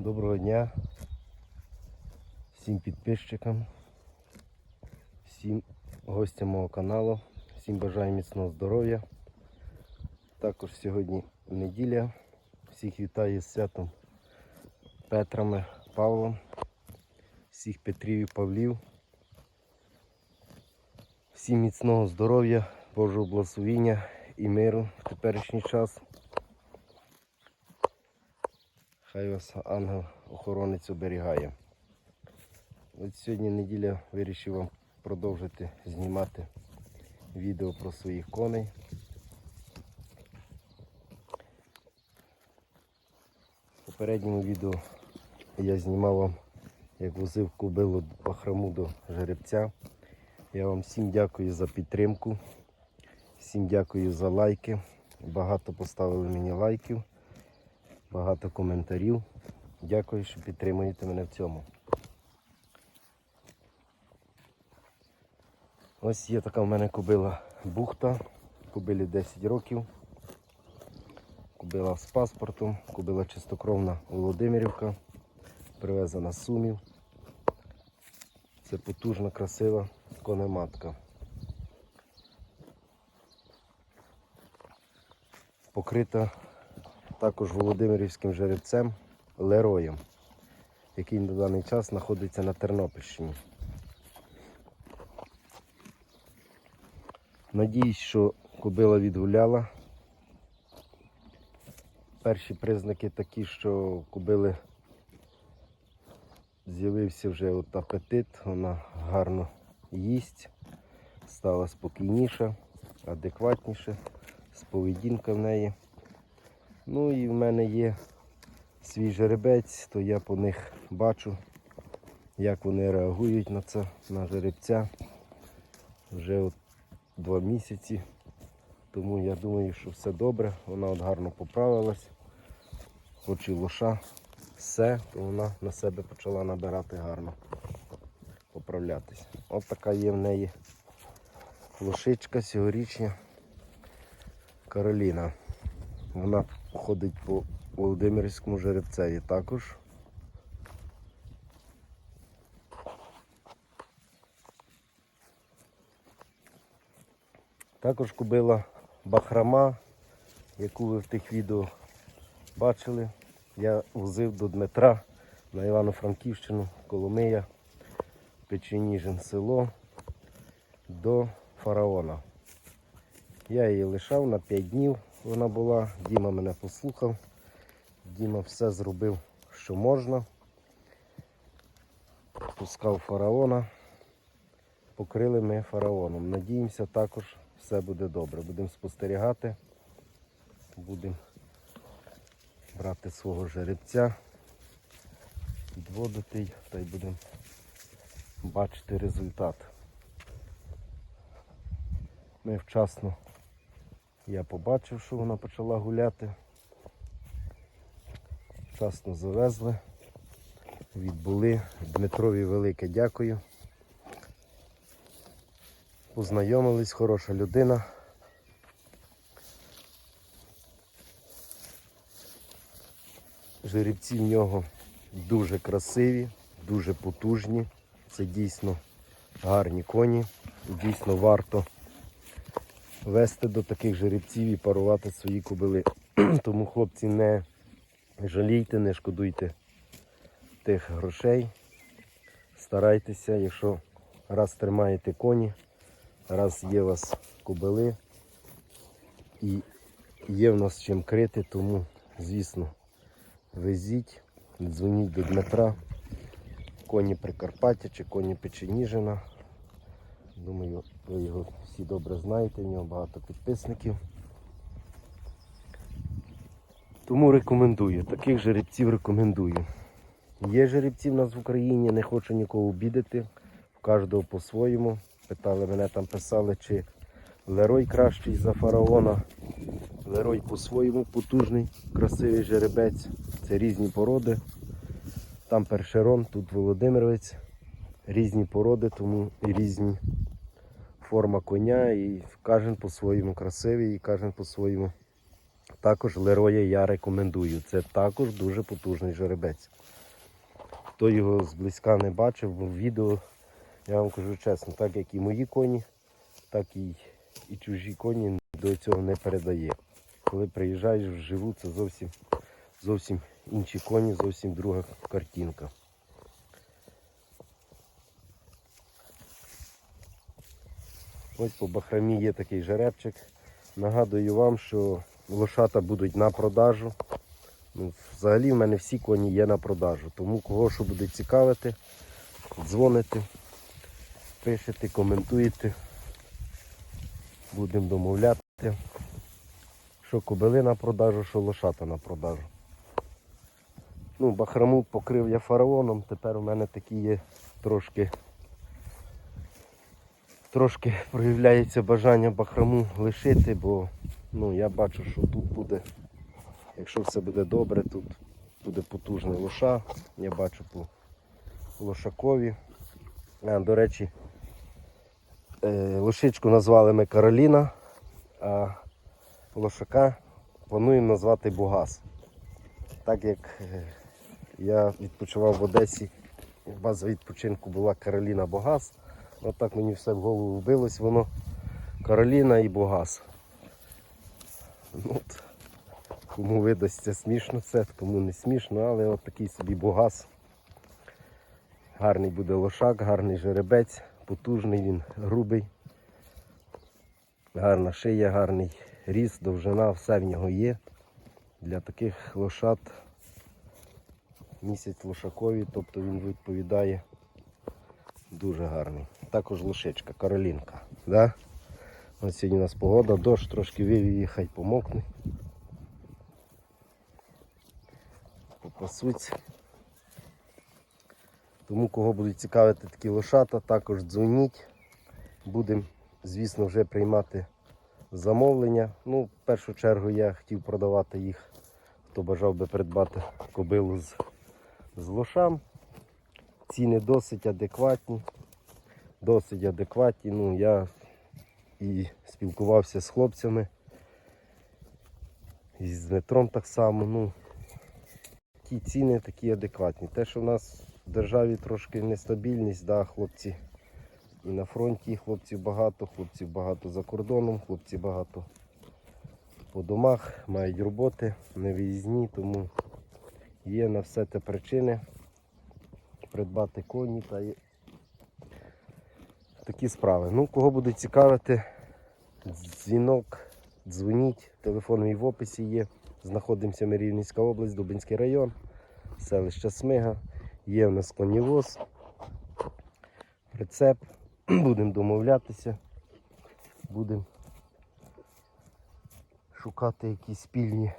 Доброго дня всім підписчикам, всім гостям мого каналу, всім бажаю міцного здоров'я. Також сьогодні неділя. Всіх вітаю з святом Петрами, Павлом, всіх Петрів і Павлів. Всім міцного здоров'я, Божого благословіння і миру в теперішній час. Хай вас ангел охоронець оберігає. От сьогодні неділя вирішив вам продовжити знімати відео про своїх коней. В попередньому відео я знімав вам, як возив кобилу бахраму до жеребця. Я вам всім дякую за підтримку, всім дякую за лайки. Багато поставили мені лайків багато коментарів. Дякую, що підтримуєте мене в цьому. Ось є така в мене кобила бухта, кобилі 10 років. Кобила з паспортом, кобила чистокровна Володимирівка, привезена з Сумів. Це потужна, красива конематка. Покрита також Володимирівським жеребцем Лероєм, який на даний час знаходиться на Тернопільщині. Надіюсь, що кобила відгуляла. Перші признаки такі, що у кобили з'явився вже от апетит, вона гарно їсть, стала спокійніша, адекватніша, поведінка в неї. Ну і в мене є свій жеребець, то я по них бачу, як вони реагують на це, на жеребця. Вже от два місяці. Тому я думаю, що все добре. Вона от гарно поправилась. Хоч і лоша, все, то вона на себе почала набирати гарно, поправлятися. От така є в неї лошичка сьогорічня Кароліна. Вона ходить по Володимирському жеребцеві також. Також купила бахрама, яку ви в тих відео бачили. Я возив до Дмитра на Івано-Франківщину, Коломия, Печеніжин село до фараона. Я її лишав на 5 днів. Вона була, Діма мене послухав. Діма все зробив, що можна. Пускав фараона. Покрили ми фараоном. Надіємося, також все буде добре. Будемо спостерігати. Будемо брати свого жеребця, відводити та й будемо бачити результат. Ми вчасно я побачив, що вона почала гуляти. Вчасно завезли. Відбули. Дмитрові велике дякую. Познайомились, хороша людина. Жеребці в нього дуже красиві, дуже потужні. Це дійсно гарні коні. Дійсно варто вести до таких жеребців і парувати свої кобили. Тому, хлопці, не жалійте, не шкодуйте тих грошей. Старайтеся, якщо раз тримаєте коні, раз є у вас кобили і є в нас чим крити, тому, звісно, везіть, дзвоніть до Дмитра, коні Прикарпаття чи коні Печеніжина. Думаю, ви його всі добре знаєте, в нього багато підписників. Тому рекомендую, таких жеребців рекомендую. Є жеребці в нас в Україні, не хочу нікого обідати, в кожного по-своєму. Питали мене там писали, чи Лерой кращий за фараона. Лерой по-своєму потужний, красивий жеребець. Це різні породи. Там першерон, тут Володимировець. Різні породи, тому і різні форма коня, і кожен по-своєму красивий, і кожен по-своєму Також Лероя я рекомендую. Це також дуже потужний жеребець. Хто його зблизька не бачив, бо в відео, я вам кажу чесно, так як і мої коні, так і, і чужі коні до цього не передає. Коли приїжджаєш вживу, це зовсім, зовсім інші коні, зовсім друга картинка. Ось по бахрамі є такий жеребчик. Нагадую вам, що лошата будуть на продажу. Ну, взагалі в мене всі коні є на продажу. Тому кого що буде цікавити, дзвоните, пишете, коментуєте. Будемо домовляти. Що кобили на продажу, що лошата на продажу. Ну, бахраму покрив я фараоном, тепер у мене такі є трошки трошки проявляється бажання бахраму лишити, бо ну, я бачу, що тут буде, якщо все буде добре, тут буде потужний лоша. Я бачу по лошакові. А, до речі, е, лошичку назвали ми Кароліна, а лошака плануємо назвати Бугас. Так як е, я відпочивав в Одесі, база відпочинку була Кароліна Богас. Отак мені все в голову вбилось воно. Кароліна і Богас. Ну, от, кому видасться смішно це, кому не смішно, але от такий собі Богас. Гарний буде лошак, гарний жеребець, потужний він, грубий. Гарна шия, гарний ріст, довжина, все в нього є. Для таких лошад місяць лошакові, тобто він відповідає дуже гарний. Також лошечка, Каролінка. Да? Ось сьогодні у нас погода, дощ трошки її, хай помокне. Попасуться. Тому кого будуть цікавити такі лошата, також дзвоніть. Будемо, звісно, вже приймати замовлення. Ну, в першу чергу я хотів продавати їх, хто бажав би придбати кобилу з, з лошам. Ціни досить адекватні. Досить адекватні. Ну, я і спілкувався з хлопцями. І з Дмитром так само. Ну, ті ціни такі адекватні. Те, що в нас в державі трошки нестабільність, да, хлопці і на фронті хлопців багато, хлопців багато за кордоном, хлопці багато по домах, мають роботи, не виїзні, тому є на все те причини придбати коні та такі справи. Ну, кого буде цікавити, дзвінок, дзвоніть, телефон мій в описі є. Знаходимося ми Рівненська область, Дубинський район, селище Смига. Є в нас конівоз, прицеп. Будемо домовлятися, будемо шукати якісь спільні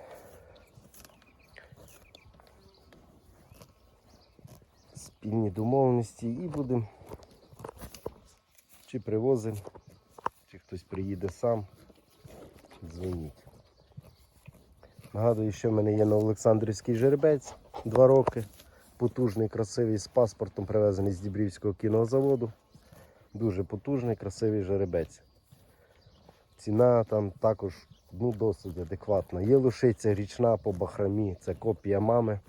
спільні домовленості і будемо чи привозимо, чи хтось приїде сам, дзвоніть. Нагадую, що в мене є на Олександрівський жеребець 2 роки. Потужний, красивий з паспортом, привезений з Дібрівського кінозаводу. Дуже потужний, красивий жеребець. Ціна там також ну, досить адекватна. Є лошиця річна по бахрамі, це копія мами.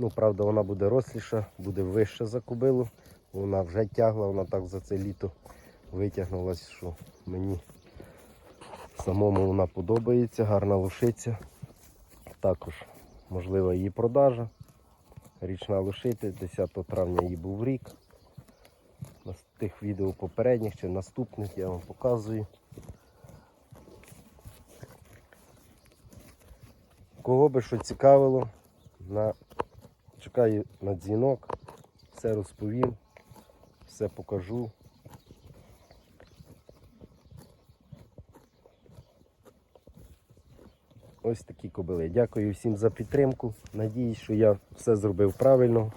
Ну, правда, вона буде росліша, буде вища за кобилу. Вона вже тягла, вона так за це літо витягнулася, що мені самому вона подобається, гарна лошиця. Також можлива її продажа. Річна лошиця, 10 травня їй був рік. На тих відео попередніх чи наступних я вам показую. Кого би що цікавило, на... чекаю на дзвінок, все розповім, все покажу. Ось такі кобили. Дякую всім за підтримку. Надіюсь, що я все зробив правильно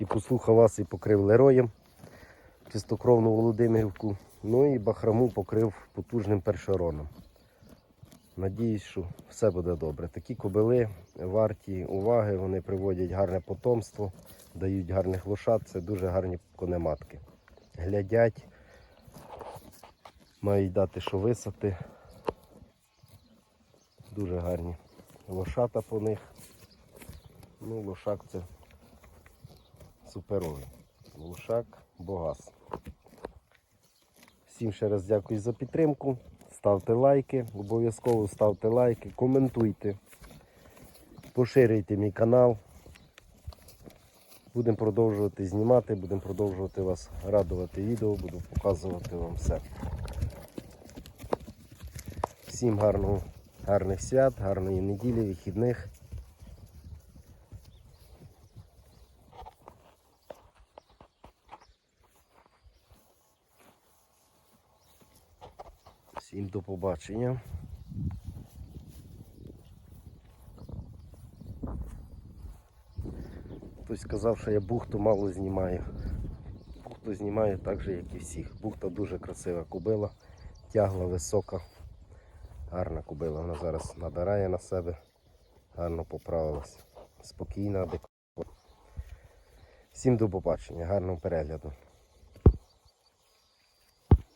і послухав вас і покрив лероєм чистокровну Володимирівку. Ну і бахраму покрив потужним першероном. Надіюсь, що все буде добре. Такі кобили варті уваги, вони приводять гарне потомство, дають гарних лошад, це дуже гарні конематки. Глядять, мають дати що висати. Дуже гарні. лошата по них. Ну, лошак це суперовий. Лошак Богас. Всім ще раз дякую за підтримку. Ставте лайки, обов'язково ставте лайки, коментуйте, поширюйте мій канал. Будемо продовжувати знімати, будемо продовжувати вас радувати відео, буду показувати вам все. Всім гарного, гарних свят, гарної неділі, вихідних. Всім до побачення. Хтось сказав, що я бухту мало знімаю. Бухту знімаю так же, як і всіх. Бухта дуже красива кубила, тягла висока, гарна кубила. Вона зараз набирає на себе, гарно поправилась. Спокійна, адекватна. Всім до побачення, гарного перегляду.